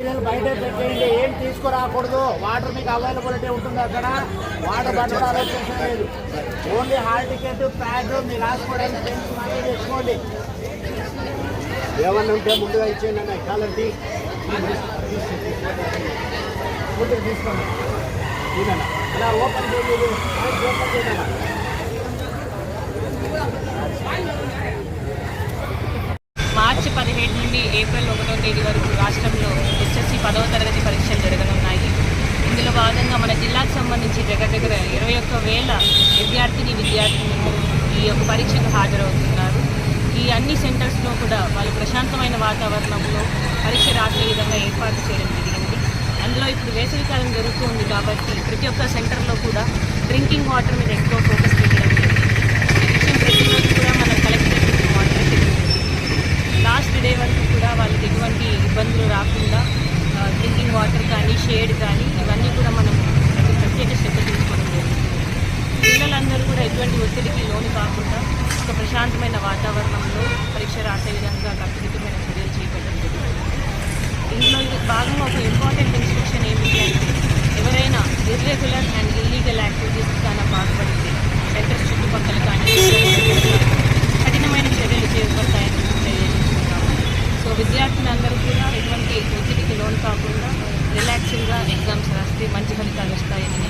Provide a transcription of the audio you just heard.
పిల్లలు బయట పెట్టేయండి. ఏం తీసుకురాకూడదు? వాటర్ మీకు అవైలబిలిటీ ఉంటుంది అక్కడ? వాటర్ బండి ఆలోచించడం లేదు ఓన్లీ హాల్ టికెట్ ప్యాడ్ మీ రాసుకోవడానికి పెన్స్ మాత్రం తెచ్చుకోండి. ఏమన్నా ఉంటే ముందుగా ఇచ్చేయండి అన్న కాలండి ముందుకు తీసుకోండి. ఇలా ఓపెన్ చేయండి ఓపెన్ చేయండి. మార్చి నుండి ఏప్రిల్ ఒకటో తేదీ వరకు రాష్ట్రంలో ఎస్ఎస్సి పదవ తరగతి పరీక్షలు జరగనున్నాయి. ఇందులో భాగంగా మన జిల్లాకు సంబంధించి దగ్గర దగ్గర ఇరవై ఒక్క వేల విద్యార్థిని విద్యార్థులు ఈ యొక్క పరీక్షకు హాజరవుతున్నారు. ఈ అన్ని సెంటర్స్లో కూడా వాళ్ళు ప్రశాంతమైన వాతావరణంలో పరీక్ష రాసే విధంగా ఏర్పాటు చేయడం జరిగింది. అందులో ఇప్పుడు వేసవికాలం జరుగుతుంది కాబట్టి ప్రతి ఒక్క సెంటర్లో కూడా డ్రింకింగ్ వాటర్ మీద ఎక్కువ ఫోకస్ పెట్టడం జరిగింది ఈ విషయం ప్రతిరోజు కూడా మన కలెక్టర్ వాటర్ జరిగింది లాస్ట్ డే వరకు కూడా వాళ్ళకి ఎటువంటి ఇబ్బందులు రాకుండా డ్రింకింగ్ వాటర్ కానీ షేడ్ కానీ ఇవన్నీ కూడా మనం ప్రతి ప్రత్యేక శ్రద్ధ తీసుకోవడం జరుగుతుంది పిల్లలందరూ కూడా ఎటువంటి ఒత్తిడికి లోను కాకుండా ఒక ప్రశాంతమైన వాతావరణంలో పరీక్ష రాసే విధంగా కట్టుదిట్టమైన చర్యలు చేపట్టడం జరుగుతుంది ఇందులో భాగంగా ఒక ఇంపార్టెంట్ ఇన్స్ట్రక్షన్ ఏమిటి అంటే ఎవరైనా ఇర్రెగ్యులర్ అండ్ ఇల్లీగల్ యాక్టివిటీస్ కానీ బాధపడితే సెంటర్ చుట్టుపక్కల కానీ కఠినమైన చర్యలు చేపడతాయని తెలియజేస్తున్నాము. సో విద్యార్థులందరూ కూడా ఎటువంటి ఒత్తిడికి లోన్ కాకుండా రిలాక్సింగ్గా ఎగ్జామ్స్ రాస్తే మంచి ఫలితాలు వస్తాయని